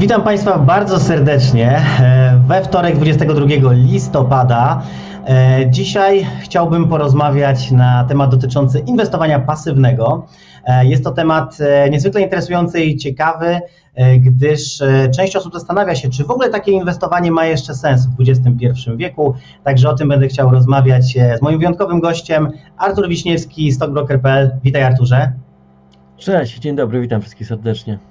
Witam Państwa bardzo serdecznie e, we wtorek 22 listopada. E, Dzisiaj chciałbym porozmawiać na temat dotyczący inwestowania pasywnego. E, Jest to temat niezwykle interesujący i ciekawy, gdyż część osób zastanawia się, czy w ogóle takie inwestowanie ma jeszcze sens w XXI wieku. Także o tym będę chciał rozmawiać z moim wyjątkowym gościem, Artur Wiśniewski, stockbroker.pl. Witaj Arturze. Cześć, dzień dobry, witam wszystkich serdecznie.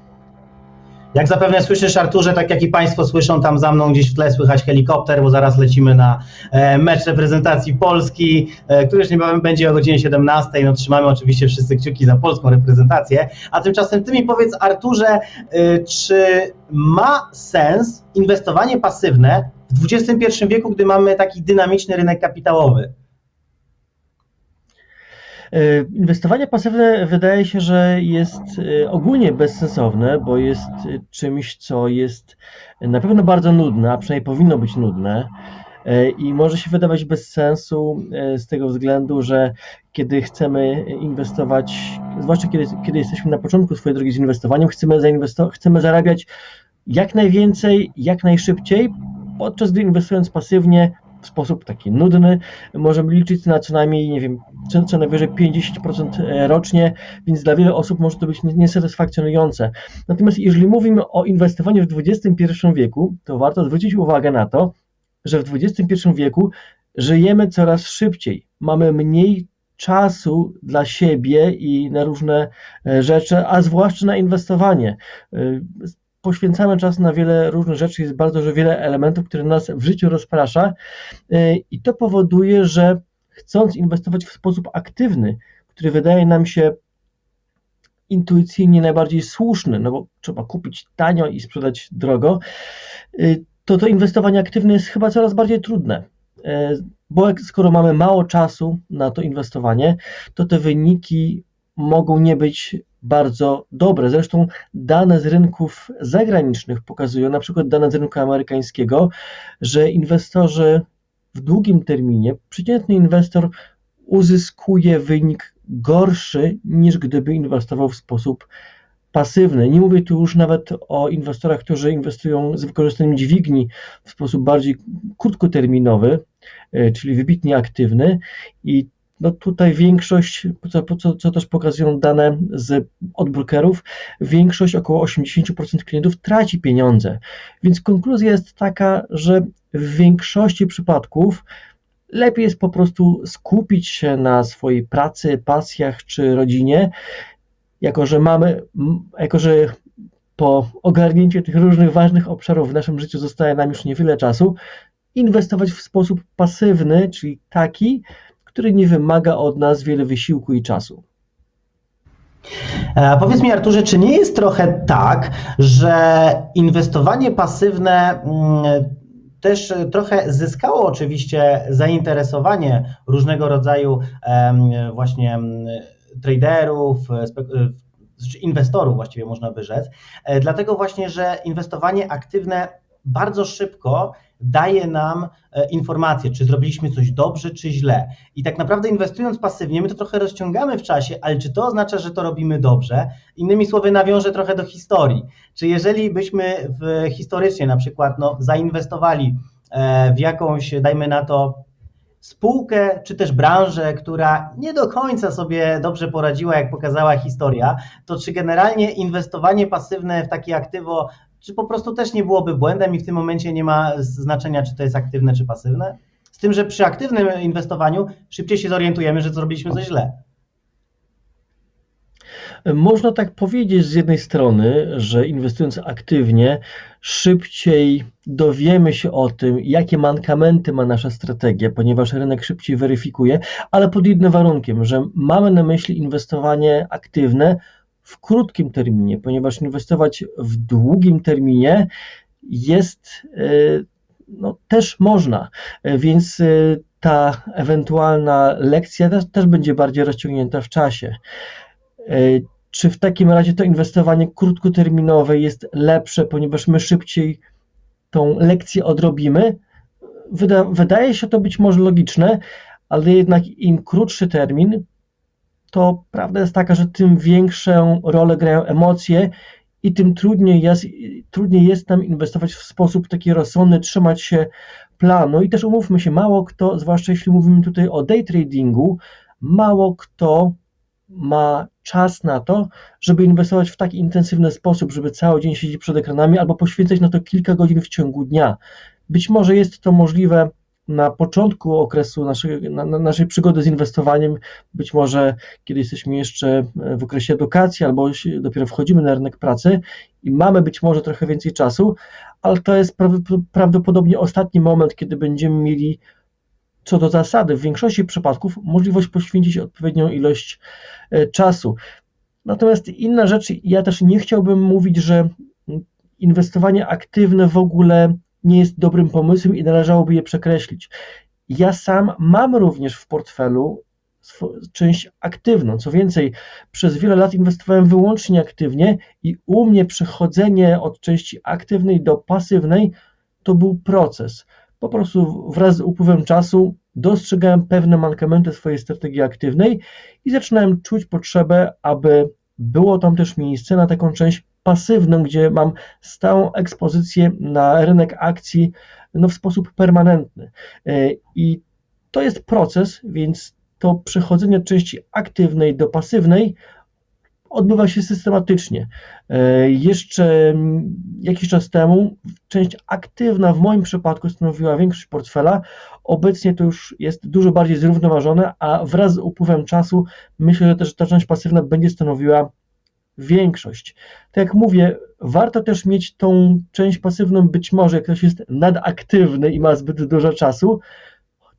Jak zapewne słyszysz, Arturze, tak jak i Państwo słyszą, tam za mną gdzieś w tle słychać helikopter, bo zaraz lecimy na e, mecz reprezentacji Polski, e, który już niebawem będzie o godzinie 17. No trzymamy oczywiście wszyscy kciuki za polską reprezentację. A tymczasem Ty mi powiedz, Arturze, e, czy ma sens inwestowanie pasywne w XXI wieku, gdy mamy taki dynamiczny rynek kapitałowy? E, Inwestowanie pasywne wydaje się, że jest e, ogólnie bezsensowne, bo jest e, czymś, co jest na pewno bardzo nudne, a przynajmniej powinno być nudne. I może się wydawać bez sensu z tego względu, że kiedy chcemy inwestować, zwłaszcza kiedy, kiedy jesteśmy na początku swojej drogi z inwestowaniem, chcemy, chcemy zarabiać jak najwięcej, jak najszybciej, podczas gdy inwestując pasywnie w sposób taki nudny, możemy liczyć na co najmniej, nie wiem, co, co najwyżej 50% rocznie, więc dla wielu osób może to być nie- niesatysfakcjonujące. Natomiast jeżeli mówimy o inwestowaniu w XXI wieku, to warto zwrócić uwagę na to, że w XXI wieku żyjemy coraz szybciej, mamy mniej czasu dla siebie i na różne e, rzeczy, a zwłaszcza na inwestowanie. Poświęcamy czas na wiele różnych rzeczy, jest bardzo wiele elementów, które nas w życiu rozprasza e, i to powoduje, że chcąc inwestować w sposób aktywny, który wydaje nam się intuicyjnie najbardziej słuszny, no bo trzeba kupić tanio i sprzedać drogo, y, to to inwestowanie aktywne jest chyba coraz bardziej trudne. E, Bo skoro mamy mało czasu na to inwestowanie, to te wyniki mogą nie być bardzo dobre. Zresztą dane z rynków zagranicznych pokazują, na przykład dane z rynku amerykańskiego, że inwestorzy w długim terminie, przeciętny inwestor uzyskuje wynik gorszy niż gdyby inwestował w sposób pasywny. Nie mówię tu już nawet o inwestorach, którzy inwestują z wykorzystaniem dźwigni w sposób bardziej krótkoterminowy, e, czyli wybitnie aktywny i no tutaj większość, co, co, co też pokazują dane z, od brokerów, większość, około 80% klientów traci pieniądze. Więc konkluzja jest taka, że w większości przypadków lepiej jest po prostu skupić się na swojej pracy, pasjach czy rodzinie, jako że mamy, jako że po ogarnięciu tych różnych ważnych obszarów w naszym życiu zostaje nam już niewiele czasu, inwestować w sposób pasywny, czyli taki, który nie wymaga od nas wiele wysiłku i czasu. E, Powiedz mi, Arturze, czy nie jest trochę tak, że inwestowanie pasywne mm, też trochę zyskało oczywiście zainteresowanie różnego rodzaju właśnie em, traderów, e, e, czy inwestorów właściwie można by rzec, E, dlatego właśnie, że inwestowanie aktywne bardzo szybko daje nam e, informację, czy zrobiliśmy coś dobrze, czy źle. I tak naprawdę inwestując pasywnie, my to trochę rozciągamy w czasie, ale czy to oznacza, że to robimy dobrze? Innymi słowy, nawiążę trochę do historii. Czy jeżeli byśmy w, historycznie na przykład no, zainwestowali e, w jakąś, dajmy na to, spółkę czy też branżę, która nie do końca sobie dobrze poradziła, jak pokazała historia, to czy generalnie inwestowanie pasywne w takie aktywo, czy po prostu też nie byłoby błędem i w tym momencie nie ma znaczenia, czy to jest aktywne, czy pasywne? Z tym, że przy aktywnym inwestowaniu szybciej się zorientujemy, że zrobiliśmy coś źle. Można tak powiedzieć z jednej strony, że inwestując aktywnie, szybciej dowiemy się o tym, jakie mankamenty ma nasza strategia, ponieważ rynek szybciej weryfikuje, ale pod jednym warunkiem, że mamy na myśli inwestowanie aktywne w krótkim terminie, ponieważ inwestować w długim terminie jest e, no, też można, E, więc e, ta ewentualna lekcja też, będzie bardziej rozciągnięta w czasie. Czy w takim razie to inwestowanie krótkoterminowe jest lepsze, ponieważ my szybciej tą lekcję odrobimy? Wyda, wydaje się to być może logiczne, ale jednak im krótszy termin, to prawda jest taka, że tym większą rolę grają emocje i tym trudniej jest, trudniej jest nam inwestować w sposób taki rozsądny, trzymać się planu i też umówmy się, mało kto, zwłaszcza jeśli mówimy tutaj o day tradingu, mało kto ma czas na to, żeby inwestować w tak intensywny sposób, żeby cały dzień siedzieć przed ekranami albo poświęcać na to kilka godzin w ciągu dnia. Być może jest to możliwe na początku okresu naszej, na, na naszej przygody z inwestowaniem, być może kiedy jesteśmy jeszcze w okresie edukacji albo dopiero wchodzimy na rynek pracy i mamy być może trochę więcej czasu, ale to jest praw- prawdopodobnie ostatni moment, kiedy będziemy mieli co do zasady w większości przypadków możliwość poświęcić odpowiednią ilość e, czasu. Natomiast inna rzecz, ja też nie chciałbym mówić, że inwestowanie aktywne w ogóle nie jest dobrym pomysłem i należałoby je przekreślić. Ja sam mam również w portfelu część aktywną. Co więcej, przez wiele lat inwestowałem wyłącznie aktywnie i u mnie przechodzenie od części aktywnej do pasywnej to był proces. Po prostu wraz z upływem czasu dostrzegałem pewne mankamenty swojej strategii aktywnej i zaczynałem czuć potrzebę, aby było tam też miejsce na taką część pasywną, gdzie mam stałą ekspozycję na rynek akcji no, w sposób permanentny. E, I to jest proces, więc to przechodzenie od części aktywnej do pasywnej odbywa się systematycznie. E, Jeszcze mm, jakiś czas temu część aktywna w moim przypadku stanowiła większość portfela. Obecnie to już jest dużo bardziej zrównoważone, a wraz z upływem czasu myślę, że też ta część pasywna będzie stanowiła większość. Tak jak mówię, warto też mieć tą część pasywną, być może jak ktoś jest nadaktywny i ma zbyt dużo czasu,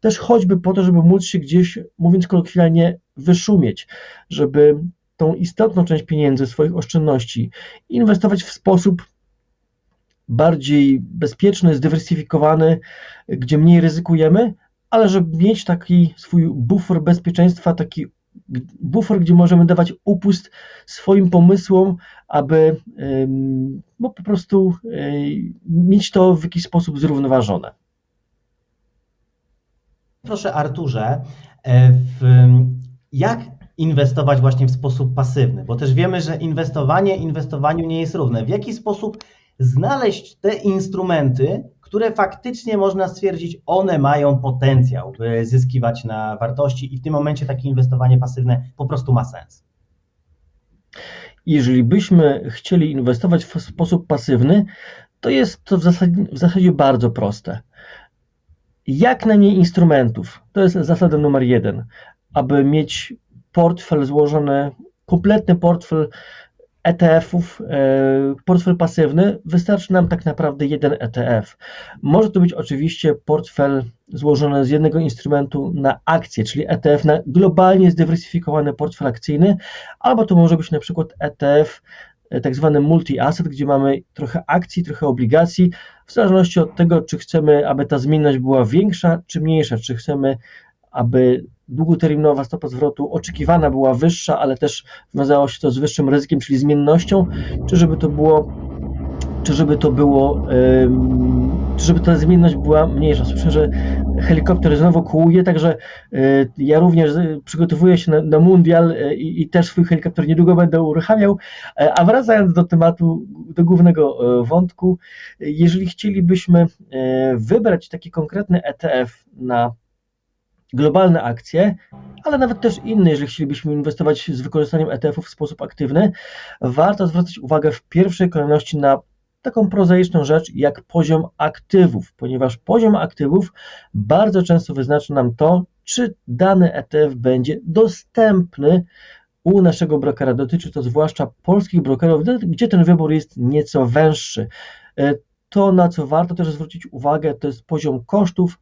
też choćby po to, żeby móc się gdzieś, mówiąc kolokwialnie, wyszumieć, żeby tą istotną część pieniędzy, swoich oszczędności inwestować w sposób bardziej bezpieczny, zdywersyfikowany, gdzie mniej ryzykujemy, ale żeby mieć taki swój bufor bezpieczeństwa, taki bufor, gdzie możemy dawać upust swoim pomysłom, aby no, po prostu mieć to w jakiś sposób zrównoważone. Proszę Arturze, e, w, jak inwestować właśnie w sposób pasywny? Bo też wiemy, że inwestowanie inwestowaniu nie jest równe. W jaki sposób znaleźć te instrumenty, które faktycznie można stwierdzić, one mają potencjał, by zyskiwać na wartości i w tym momencie takie inwestowanie pasywne po prostu ma sens. Jeżeli byśmy chcieli inwestować w sposób pasywny, to jest to w zasadzie, w zasadzie bardzo proste. Jak najmniej instrumentów, to jest zasada numer jeden, aby mieć portfel złożony, kompletny portfel ETF-ów, e, portfel pasywny, wystarczy nam tak naprawdę jeden ETF. Może to być oczywiście portfel złożony z jednego instrumentu na akcje, czyli ETF na globalnie zdywersyfikowany portfel akcyjny, albo to może być na przykład ETF e, tak zwany multi-asset, gdzie mamy trochę akcji, trochę obligacji, w zależności od tego, czy chcemy, aby ta zmienność była większa, czy mniejsza, czy chcemy, aby długoterminowa stopa zwrotu oczekiwana była wyższa, ale też wiązało się to z wyższym ryzykiem, czyli zmiennością, czy żeby to było, czy żeby to było, czy żeby ta zmienność była mniejsza. Słyszę, że helikopter znowu kołuje, także y, ja również y, przygotowuję się na, na mundial y, i, i też swój helikopter niedługo będę uruchamiał. E, A wracając do tematu, do głównego e, wątku, jeżeli chcielibyśmy e, wybrać taki konkretny ETF na globalne akcje, ale nawet też inne, jeżeli chcielibyśmy inwestować z wykorzystaniem ETF-ów w sposób aktywny, warto zwracać uwagę w pierwszej kolejności na taką prozaiczną rzecz jak poziom aktywów, ponieważ poziom aktywów bardzo często wyznacza nam to, czy dany ETF będzie dostępny u naszego brokera. Dotyczy to zwłaszcza polskich brokerów, gdzie ten wybór jest nieco węższy. E, To, na co warto też zwrócić uwagę, to jest poziom kosztów.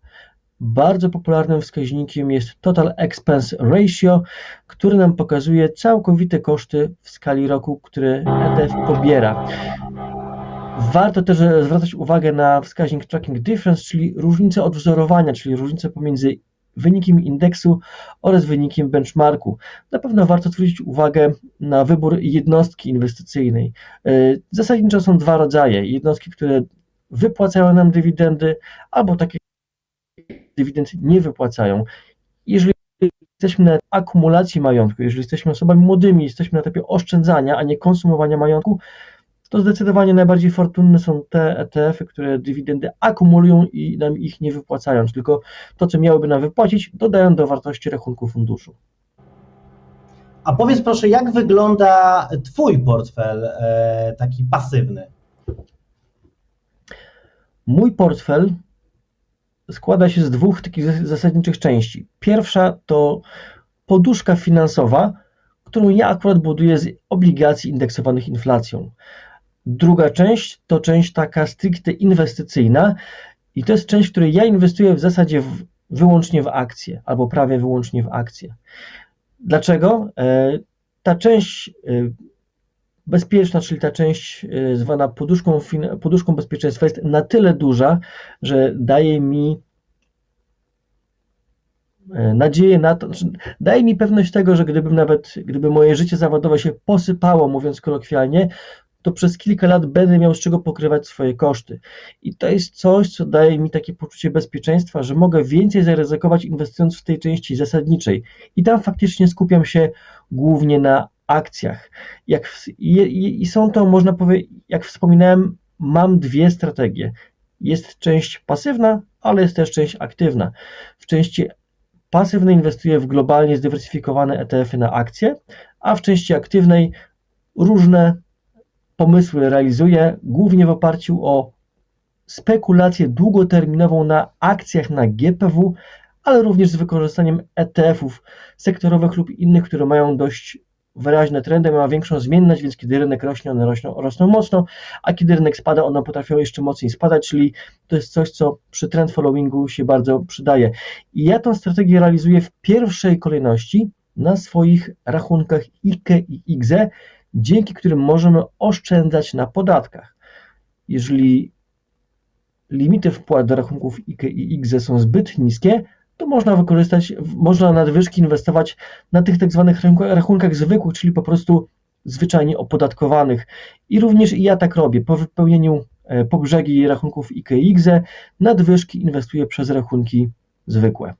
Bardzo popularnym wskaźnikiem jest Total Expense Ratio, który nam pokazuje całkowite koszty w skali roku, które ETF pobiera. Warto też zwracać uwagę na wskaźnik Tracking Difference, czyli różnicę odwzorowania, czyli różnicę pomiędzy wynikiem indeksu oraz wynikiem benchmarku. Na pewno warto zwrócić uwagę na wybór jednostki inwestycyjnej. E, Zasadniczo są dwa rodzaje. Jednostki, które wypłacają nam dywidendy, albo takie dywidend nie wypłacają. Jeżeli jesteśmy na akumulacji majątku, jeżeli jesteśmy osobami młodymi, jesteśmy na etapie oszczędzania, a nie konsumowania majątku, to zdecydowanie najbardziej fortunne są te ETF-y, które dywidendy akumulują i nam ich nie wypłacają, tylko to, co miałyby nam wypłacić, dodają do wartości rachunku funduszu. A powiedz proszę, jak wygląda Twój portfel e, taki pasywny? Mój portfel składa się z dwóch takich zasadniczych części. Pierwsza to poduszka finansowa, którą ja akurat buduję z obligacji indeksowanych inflacją. Druga część to część taka stricte inwestycyjna i to jest część, w której ja inwestuję w zasadzie w, wyłącznie w akcje albo prawie wyłącznie w akcje. Dlaczego? E, ta część e, bezpieczna, czyli ta część e, zwana poduszką, poduszką bezpieczeństwa jest na tyle duża, że daje mi nadzieję na to, znaczy daje mi pewność tego, że gdybym nawet, gdyby moje życie zawodowe się posypało, mówiąc kolokwialnie, to przez kilka lat będę miał z czego pokrywać swoje koszty. I to jest coś, co daje mi takie poczucie bezpieczeństwa, że mogę więcej zaryzykować inwestując w tej części zasadniczej. I tam faktycznie skupiam się głównie na akcjach. Jak, i, I są to, można powiedzieć, jak wspominałem, mam dwie strategie. Jest część pasywna, ale jest też część aktywna. W części pasywnej inwestuję w globalnie zdywersyfikowane ETF-y na akcje, a w części aktywnej różne pomysły realizuje głównie w oparciu o spekulację długoterminową na akcjach na GPW, ale również z wykorzystaniem ETF-ów sektorowych lub innych, które mają dość wyraźne trendy, mają większą zmienność, więc kiedy rynek rośnie, one rośną, rosną mocno, a kiedy rynek spada, one potrafią jeszcze mocniej spadać, czyli to jest coś, co przy trend followingu się bardzo przydaje. I ja tę strategię realizuję w pierwszej kolejności na swoich rachunkach IKE i IGZE, dzięki którym możemy oszczędzać na podatkach. Jeżeli limity wpłat do rachunków IKE i IGZE są zbyt niskie, to można wykorzystać, można nadwyżki inwestować na tych tak zwanych rachunkach zwykłych, czyli po prostu zwyczajnie opodatkowanych. I również i ja tak robię. Po wypełnieniu e, po brzegi rachunków IKE i IGZE nadwyżki inwestuję przez rachunki zwykłe.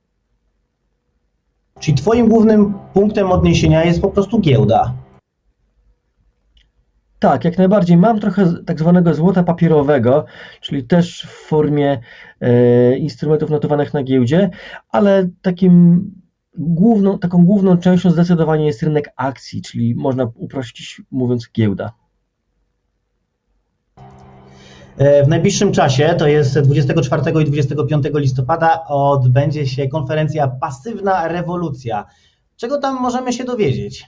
Czyli Twoim głównym punktem odniesienia jest po prostu giełda. Tak, jak najbardziej. Mam trochę tak zwanego złota papierowego, czyli też w formie e, instrumentów notowanych na giełdzie, ale takim główną, taką główną częścią zdecydowanie jest rynek akcji, czyli można uprościć mówiąc giełda. E, w najbliższym czasie, to jest 24 i 25 listopada, odbędzie się konferencja Pasywna Rewolucja. Czego tam możemy się dowiedzieć?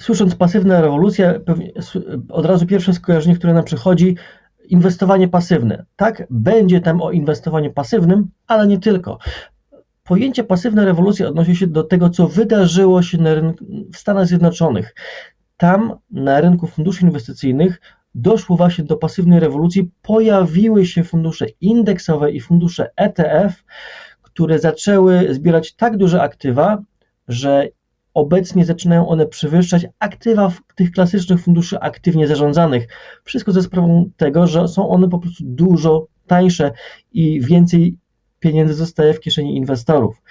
Słysząc pasywna rewolucja, od razu pierwsze skojarzenie, które nam przychodzi, inwestowanie pasywne. Tak, będzie tam o inwestowaniu pasywnym, ale nie tylko. Pojęcie pasywna rewolucja odnosi się do tego, co wydarzyło się w Stanach Zjednoczonych. Tam na rynku funduszy inwestycyjnych doszło właśnie do pasywnej rewolucji, pojawiły się fundusze indeksowe i fundusze ETF, które zaczęły zbierać tak duże aktywa, że Obecnie zaczynają one przewyższać aktywa tych klasycznych funduszy aktywnie zarządzanych. Wszystko ze sprawą tego, że są one po prostu dużo tańsze i więcej pieniędzy zostaje w kieszeni inwestorów.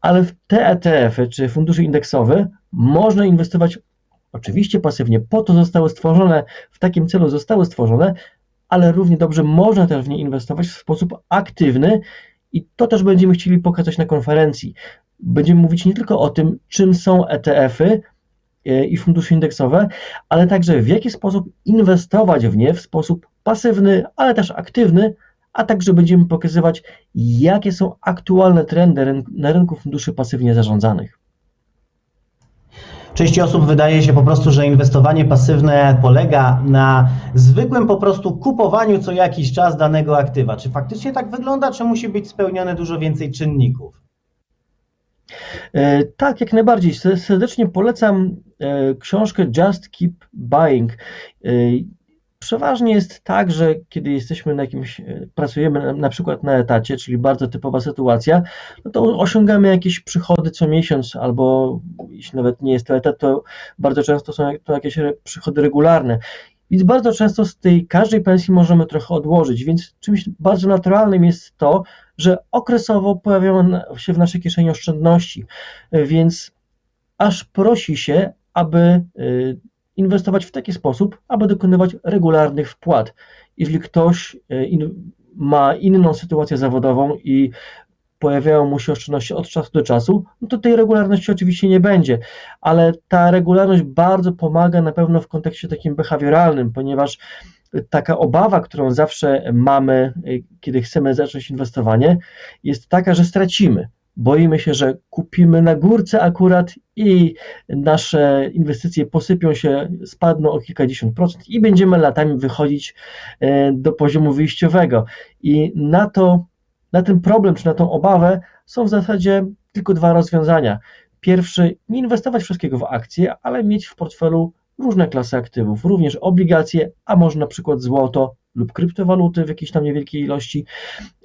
Ale w te ETF-y czy fundusze indeksowe można inwestować oczywiście pasywnie, po to zostały stworzone, w takim celu zostały stworzone, ale równie dobrze można też w nie inwestować w sposób aktywny i to też będziemy chcieli pokazać na konferencji będziemy mówić nie tylko o tym, czym są ETF-y e, i fundusze indeksowe, ale także w jaki sposób inwestować w nie w sposób pasywny, ale też aktywny, a także będziemy pokazywać, jakie są aktualne trendy na rynku funduszy pasywnie zarządzanych. Części osób wydaje się po prostu, że inwestowanie pasywne polega na zwykłym po prostu kupowaniu co jakiś czas danego aktywa. Czy faktycznie tak wygląda, czy musi być spełnione dużo więcej czynników? E, tak, jak najbardziej. Serdecznie polecam e, książkę Just Keep Buying. E, przeważnie jest tak, że kiedy jesteśmy na jakimś, pracujemy na przykład na etacie, czyli bardzo typowa sytuacja, no to osiągamy jakieś przychody co miesiąc, albo jeśli nawet nie jest to etat, to bardzo często są to jakieś przychody regularne. Więc bardzo często z tej każdej pensji możemy trochę odłożyć, więc czymś bardzo naturalnym jest to, że okresowo pojawiają się w naszej kieszeni oszczędności, więc aż prosi się, aby y, inwestować w taki sposób, aby dokonywać regularnych wpłat. Jeżeli ktoś in, ma inną sytuację zawodową i pojawiają mu się oszczędności od czasu do czasu, no to tej regularności oczywiście nie będzie, ale ta regularność bardzo pomaga na pewno w kontekście takim behawioralnym, ponieważ taka obawa, którą zawsze mamy, y, kiedy chcemy zacząć inwestowanie, jest taka, że stracimy. Boimy się, że kupimy na górce akurat i nasze inwestycje posypią się, spadną o kilkadziesiąt procent i będziemy latami wychodzić y, do poziomu wyjściowego. I na to, na ten problem czy na tą obawę są w zasadzie tylko dwa rozwiązania. Pierwszy, nie inwestować wszystkiego w akcje, ale mieć w portfelu różne klasy aktywów, również obligacje, a może na przykład złoto lub kryptowaluty w jakiejś tam niewielkiej ilości.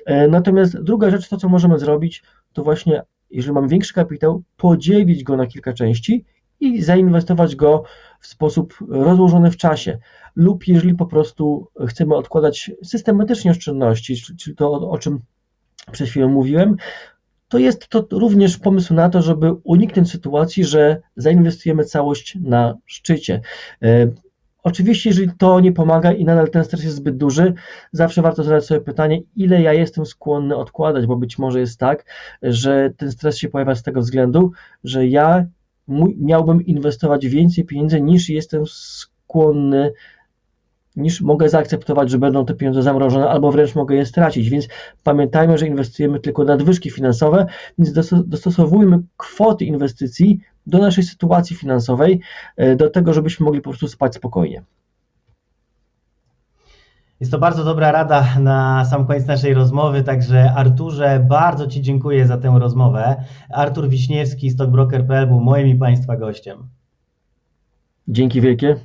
E, natomiast druga rzecz, to co możemy zrobić, to właśnie, jeżeli mamy większy kapitał, podzielić go na kilka części i zainwestować go w sposób rozłożony w czasie. Lub jeżeli po prostu chcemy odkładać systematycznie oszczędności, czyli to, o czym przed chwilą mówiłem, to jest to również pomysł na to, żeby uniknąć sytuacji, że zainwestujemy całość na szczycie. E, oczywiście, jeżeli to nie pomaga i nadal ten stres jest zbyt duży, zawsze warto zadać sobie pytanie, ile ja jestem skłonny odkładać, bo być może jest tak, że ten stres się pojawia z tego względu, że ja miałbym inwestować więcej pieniędzy niż jestem skłonny niż mogę zaakceptować, że będą te pieniądze zamrożone, albo wręcz mogę je stracić. Więc pamiętajmy, że inwestujemy tylko nadwyżki finansowe, więc dostosowujmy kwoty inwestycji do naszej sytuacji finansowej, e, do tego, żebyśmy mogli po prostu spać spokojnie. Jest to bardzo dobra rada na sam koniec naszej rozmowy, także Arturze, bardzo Ci dziękuję za tę rozmowę. Artur Wiśniewski, stockbroker.pl był moim i Państwa gościem. Dzięki wielkie.